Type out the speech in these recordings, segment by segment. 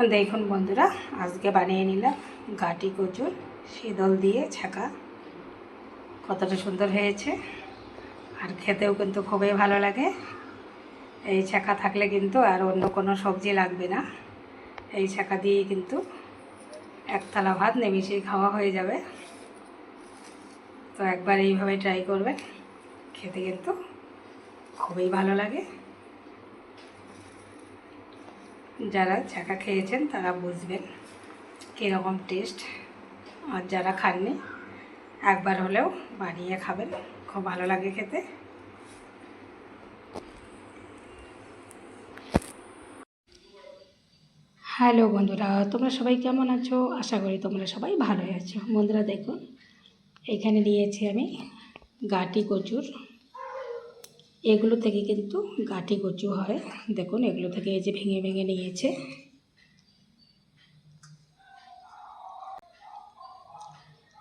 দেখুন বন্ধুরা, আজকে বানিয়ে নিলাম গাটি কচুর শীতল দিয়ে ছাকা। কতটা সুন্দর হয়েছে, আর খেতেও কিন্তু খুবই ভালো লাগে। এই ছাকা থাকলে কিন্তু আর অন্য কোনো সবজি লাগবে না। এই ছাকা দিয়েই কিন্তু এক থালা ভাত নেমিশেই খাওয়া হয়ে যাবে। তো একবার এইভাবে ট্রাই করবেন, খেতে কিন্তু খুবই ভালো লাগে। যারা চাকা খেয়েছেন তারা বুঝবেন কীরকম টেস্ট আর যারা খাননি, একবার হলেও বানিয়ে খাবেন, খুব ভালো লাগে খেতে। হ্যালো বন্ধুরা, তোমরা সবাই কেমন আছো? আশা করি তোমরা সবাই ভালোই আছো। বন্ধুরা দেখুন, এখানে নিয়েছি আমি গাটি কচুর। এগুলো থেকে কিন্তু গাটি কচু হয়। দেখুন, এগুলো থেকে এই যে ভেঙে ভেঙে নিয়েছে।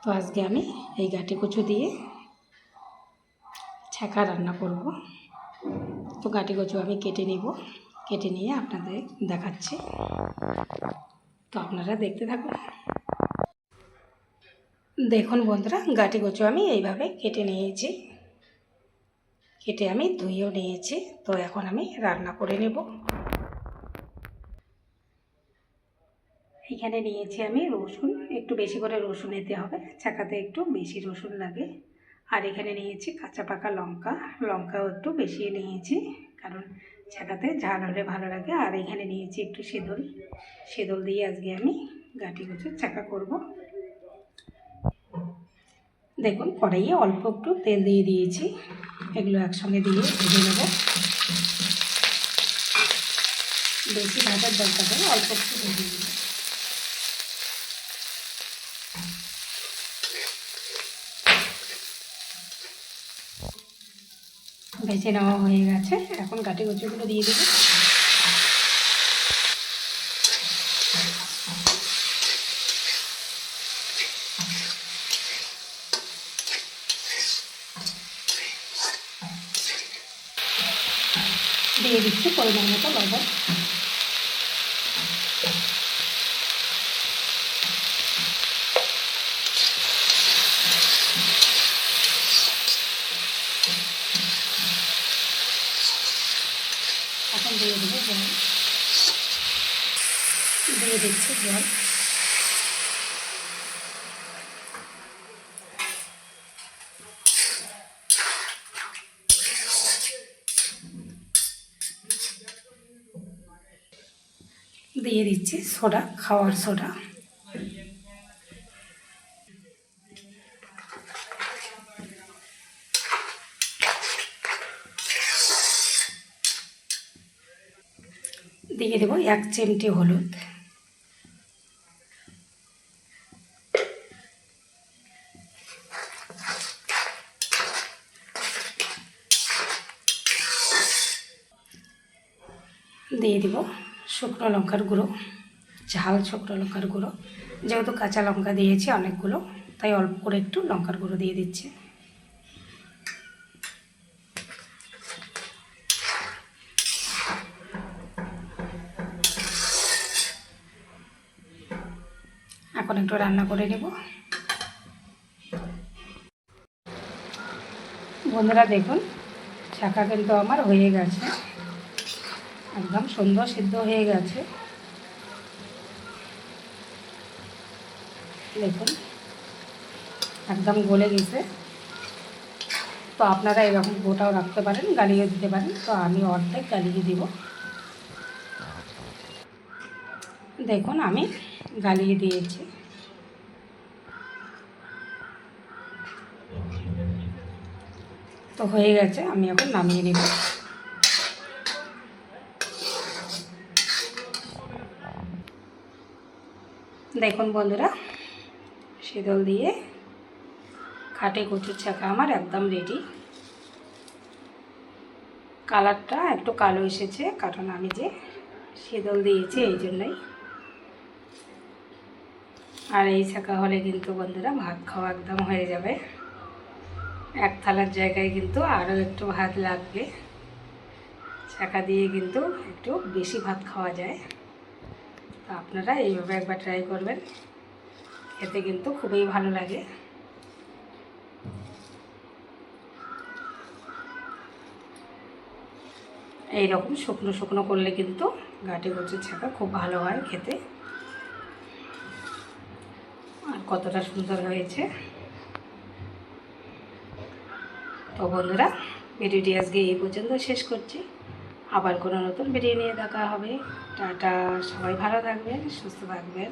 তো আজকে আমি এই গাটি কচু দিয়ে ছাকা রান্না করব। তো গাটি কচু আমি কেটে নিব। কেটে নিয়ে আপনাদের দেখাচ্ছি। তো আপনারা দেখতে থাকুন। দেখুন বন্ধুরা গাটি কচু আমি এইভাবে কেটে নিয়েছি। কেটে আমি ধুয়েও নিয়েছি। তো এখন আমি রান্না করে নেব। এখানে নিয়েছি আমি রসুন। একটু বেশি করে রসুন নিতে হবে। চাকাতে একটু বেশি রসুন লাগে। আর এখানে নিয়েছি কাঁচা পাকা লঙ্কা। লঙ্কাও একটু বেশি নিয়েছি, কারণ চাকাতে ঝাল হলে ভালো লাগে। আর এখানে নিয়েছি একটু সেদল সেদল দিয়ে আজকে আমি গাটি গুছো চাকা করব। দেখুন, কড়াইয়ে অল্প একটু তেল দিয়ে দিয়েছি। এগুলো একসঙ্গে দিয়ে ভেজে নেব। বেশি ভাজার দরকার নেই, অল্প একটু ভেজে নেব। ভেজে নেওয়া হয়ে গেছে। এখন গাটি গুচিগুলো দিয়ে দেবো। দিয়ে দিচ্ছি পরিমাণ মতো লবণ। এখন দিয়ে দেবো জল। দিয়ে দিচ্ছি জল। দিয়ে দিচ্ছি সোডা খাওয়ার সোডা। দিয়ে দেবো এক চিমটি হলুদ। দিয়ে দিব শুকনো লঙ্কার গুঁড়ো, ঝাল শুকনো লঙ্কার গুঁড়ো। যেহেতু কাঁচা লঙ্কা দিয়েছি অনেকগুলো, তাই অল্প করে একটু লঙ্কার গুঁড়ো দিয়ে দিচ্ছি। এখন একটু রান্না করে নেব। বন্ধুরা দেখুন শাকা কিন্তু আমার হয়ে গেছে। একদম সুন্দর সিদ্ধ হয়ে গেছে। দেখুন, একদম গলে গেছে। তো আপনারা এরকম গোটাও রাখতে পারেন গালিয়ে দিতে পারেন। তো আমি অর্ধেক গালিয়ে দিব। দেখুন, আমি গালিয়ে দিয়েছি। তো হয়ে গেছে, আমি এখন নামিয়ে নেব। দেখুন বন্ধুরা, শীতল দিয়ে খাটে কচুর চাকা আমার একদম রেডি কালারটা একটু কালো এসেছে, কারণ আমি যে শীতল দিয়েছি এই জন্যই। আর এই ছাকা হলে কিন্তু বন্ধুরা ভাত খাওয়া একদম হয়ে যাবে। এক থালার জায়গায় কিন্তু আরও একটু ভাত লাগবে। ছাকা দিয়ে কিন্তু একটু বেশি ভাত খাওয়া যায়। তো আপনারা এইভাবে একবার ট্রাই করবেন। খেতে কিন্তু খুবই ভালো লাগে। এই রকম শুকনো শুকনো করলে কিন্তু গাটি কচুর ছাকা খুব ভালো হয় খেতে। আর কতটা সুন্দর হয়েছে। তো বন্ধুরা, ভিডিওটি আজকে এই পর্যন্ত শেষ করছি। আবার কোনো নতুন ভিডিও নিয়ে দেখা হবে। টাটা সবাই ভালো থাকবেন সুস্থ থাকবেন।